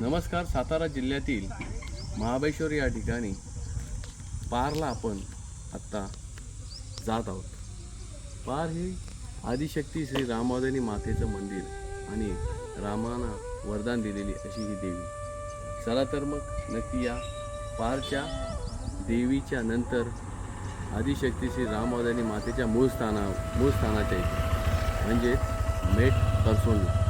नमस्कार सातारा जिल्ह्यातील महाबळेश्वर या ठिकाणी पारला आपण आत्ता जात आहोत. पार हे आदिशक्ती श्री रामावदानी मातेचं मंदिर आणि रामाना वरदान दिलेली अशी ही देवी. चला तर मग नक्की या पारच्या देवीच्या नंतर आदिशक्ती श्री रामावदानी मातेच्या मूळ स्थाना मूळ स्थानाच्या इथे. म्हणजेच मेट करसोंडी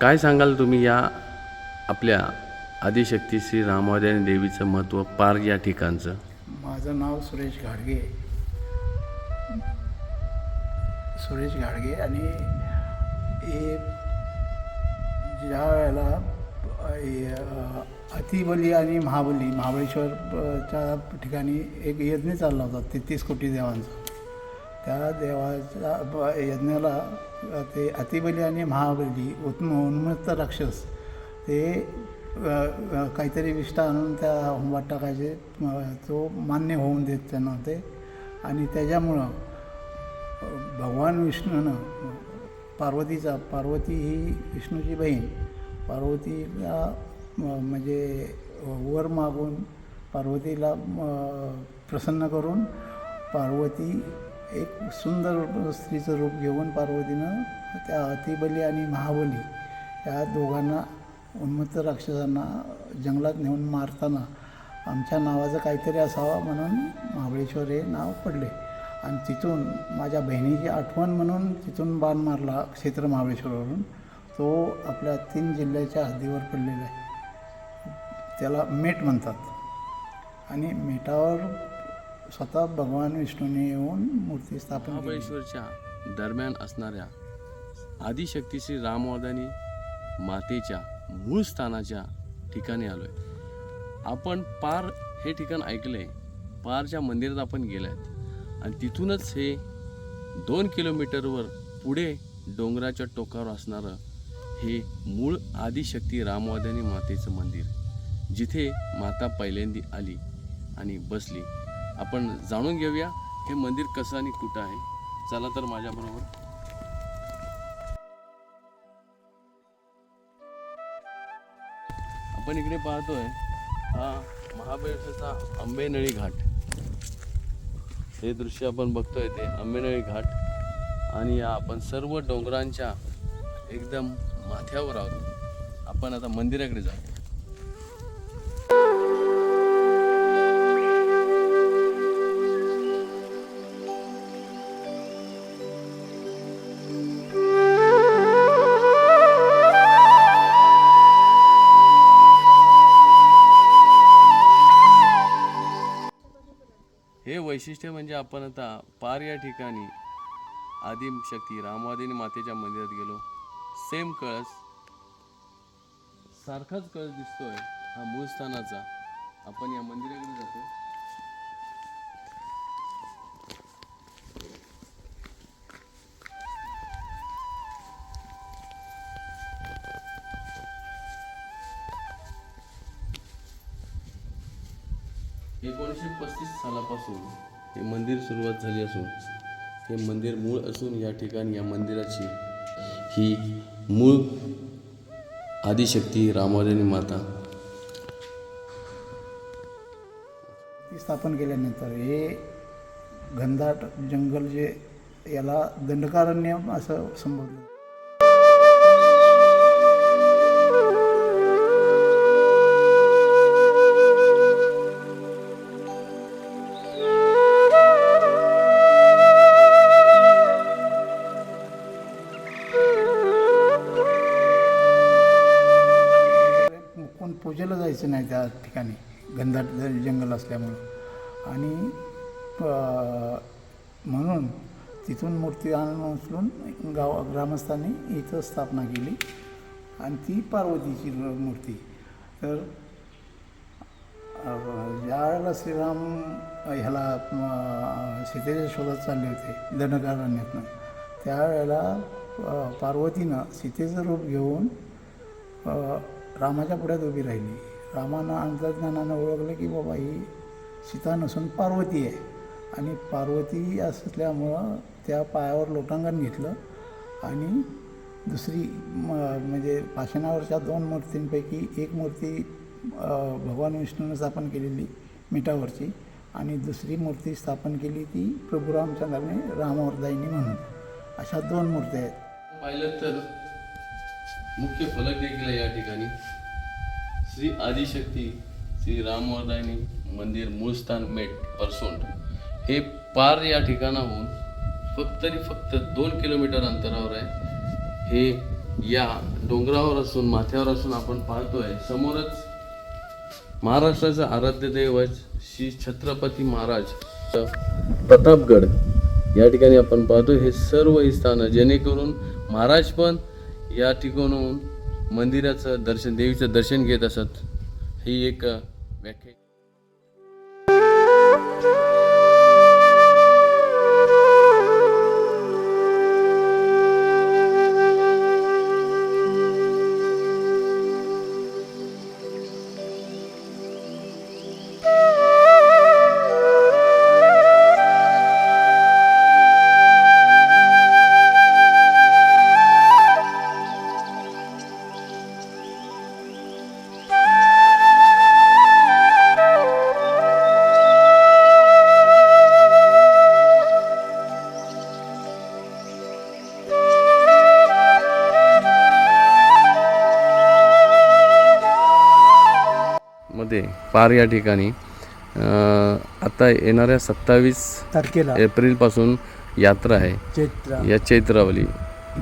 काय सांगाल तुम्ही या आपल्या आदिशक्ती श्री रामावदानी देवीचं महत्त्व पार या ठिकाणचं? माझं नाव सुरेश घाडगे. सुरेश घाडगे आणि हे ज्या वेळेला अतिबली आणि महाबली महाबळेश्वरच्या ठिकाणी एक यज्ञ चालला होता तेहतीस कोटी देवांचा. त्या देवाच्या यज्ञाला ते अतिबली आणि महाबली उत्म उन्मत्त राक्षस ते काहीतरी विष्ठा आणून त्या होमात टाकायचे तो मान्य होऊन देत त्यांना ते. आणि त्याच्यामुळं भगवान विष्णूनं पार्वतीचा पार्वती ही विष्णूची बहीण पार्वतीला म्हणजे वर मागून पार्वतीला प्रसन्न करून पार्वती एक सुंदर स्त्रीचं रूप घेऊन पार्वतीनं त्या अतिबली आणि महाबली या दोघांना उन्मत्त राक्षसांना जंगलात नेऊन मारताना आमच्या नावाचं काहीतरी असावं म्हणून महाबळेश्वर हे नाव पडले. आणि तिथून माझ्या बहिणीची आठवण म्हणून तिथून बाण मारला क्षेत्र महाबळेश्वरवरून. तो आपल्या तीन जिल्ह्याच्या हद्दीवर पडलेला आहे. त्याला मेट म्हणतात. आणि मेटावर स्वतः भगवान विष्णूने येऊन मूर्ती स्थापन केली. महाबळेश्वरच्या दरम्यान असणाऱ्या आदिशक्ती श्री रामवादानी मातेच्या मूळ स्थानाच्या ठिकाणी आलोय. आपण पार हे ठिकाण ऐकलंय. पारच्या मंदिरात आपण गेलाय आणि तिथूनच हे दोन किलोमीटरवर पुढे डोंगराच्या टोकावर असणारं हे मूळ आदिशक्ती रामवादानी मातेचं मंदिर जिथे माता पहिल्यांदी आली आणि बसली. आपण जाणून घेऊया हे मंदिर कसं आणि कुठं आहे. चला तर माझ्याबरोबर आपण इकडे पाहतोय हा महाबळेश्वरचा आंबेनळी घाट. हे दृश्य आपण बघतोय ते आंबेनळी घाट. आणि या आपण सर्व डोंगरांच्या एकदम माथ्यावर आहोत. आपण आता मंदिराकडे जातो हे वैशिष्ट्य म्हणजे आपण आता पार या ठिकाणी आदिम शक्ती रामवादिनी मातेच्या मंदिरात गेलो. सेम कळस. सारखाच कळस दिसतोय हा मूळ स्थानाचा. आपण या मंदिराकडे जातो. एकोणीसशे पस्तीस सालापासून हे मंदिर सुरुवात झाली असून हे मंदिर मूळ असून या ठिकाणी या मंदिराची ही मूळ आदिशक्ती रामवादिनी माता ती स्थापन केल्यानंतर हे घनदाट जंगल जे याला दंडकारण्य असं संबोधलं. त्या ठिकाणी घनदाट जंगल असल्यामुळं. आणि म्हणून तिथून मूर्ती आणून उचलून गाव ग्रामस्थांनी इथं स्थापना केली. आणि ती पार्वतीची मूर्ती. तर ज्या वेळेला श्रीराम ह्याला सीतेच्या शोधात चालले होते दंडकारण्यातनं त्यावेळेला पार्वतीनं सीतेचं रूप घेऊन रामाच्या पुढ्यात उभी राहिली. रामानं अंतर्ज्ञानानं ओळखलं की बाबा ही सीता नसून पार्वती आहे. आणि पार्वती असल्यामुळं त्या पायावर लोटांगण घेतलं. आणि दुसरी म म्हणजे पाषाणावरच्या दोन मूर्तींपैकी एक मूर्ती भगवान विष्णूनं स्थापन केलेली मिठावरची आणि दुसरी मूर्ती स्थापन केली ती प्रभू रामचंद्राने रामवरदायिनी म्हणून. अशा दोन मूर्त्या आहेत. पाहिलं तर मुख्य फलक देखील आहे या ठिकाणी. श्री आदिशक्ती श्री रामवरदायनी मंदिर मूळ स्थान मेट परसोंड. हे पार या ठिकाणाहून फक्त आणि फक्त दोन किलोमीटर अंतरावर आहे. हे या डोंगरावर असून माथ्यावर असून आपण पाहतोय समोरच महाराष्ट्राचं आराध्य दैवत श्री छत्रपती महाराज प्रतापगड. या ठिकाणी आपण पाहतो हे सर्व ही स्थानं जेणेकरून महाराज पण या ठिकाणाहून मंदिराचं दर्शन देवीचं दर्शन घेत असत. ही एक व्याख्या पार या ठिकाणी. आता येणाऱ्या सत्तावीस तारखेला एप्रिलपासून यात्रा आहे. चैत्र. या चैत्रावली.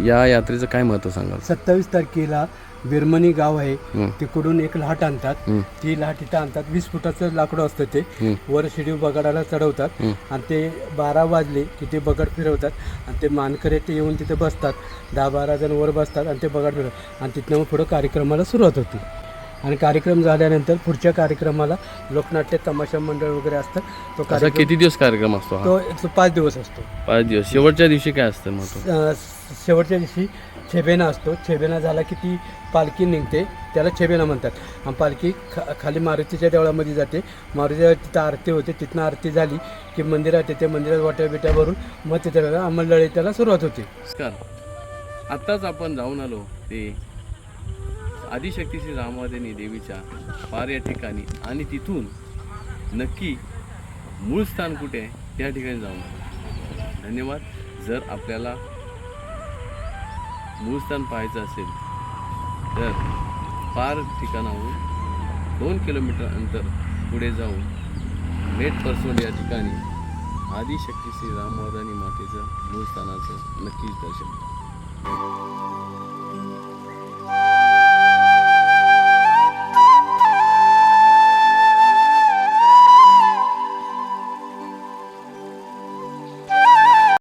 या यात्रेचं काय महत्त्व सांगाल? सत्तावीस तारखेला बिरमणी गाव आहे. तिकडून एक लाट आणतात. ती लाट इथं आणतात. वीस फुटाचं लाकडं असतं ते. वर शिडी बगाडाला चढवतात. आणि ते बारा वाजले की ते बगड फिरवतात. आणि ते मानकरे ते येऊन तिथे बसतात. दहा बारा जण वर बसतात आणि ते बगड फिरवतात. आणि तिथनं मग पुढं कार्यक्रमाला सुरुवात होती. आणि कार्यक्रम झाल्यानंतर पुढच्या कार्यक्रमाला लोकनाट्य तमाशा मंडळ वगैरे असतं तो असा कार्यक्रम किती दिवस कार्यक्रम असतो हा? तो तो पाच दिवस असतो. पाच दिवस. शेवटच्या दिवशी काय असतं अ, शेवटच्या दिवशी छेबेना असतो. छेबेना झाला की ती पालखी निघते. त्याला छेबेना म्हणतात. आणि पालखी खा खाली मारुतीच्या देवळामध्ये जाते. मारुतीच्या तिथं आरती होते. तिथनं आरती झाली की मंदिरात येते. मंदिरात वाट्या बिट्या भरून मग तिथे अंमलदाळी त्याला सुरुवात होते. नमस्कार. आत्ताच आपण जाऊन आलो ते आदिशक्ती श्री रामवादिनी देवीच्या पार या ठिकाणी आणि तिथून नक्की मूळ स्थान कुठे आहे त्या ठिकाणी जाऊन धन्यवाद जर आपल्याला मूळ स्थान पाहायचं असेल तर पार ठिकाणाहून दोन किलोमीटर अंतर पुढे जाऊन मेट परसोड या ठिकाणी आदिशक्ती श्री रामवादानी मातेचं मूळ स्थानाचं नक्कीच दर्शन घ्या.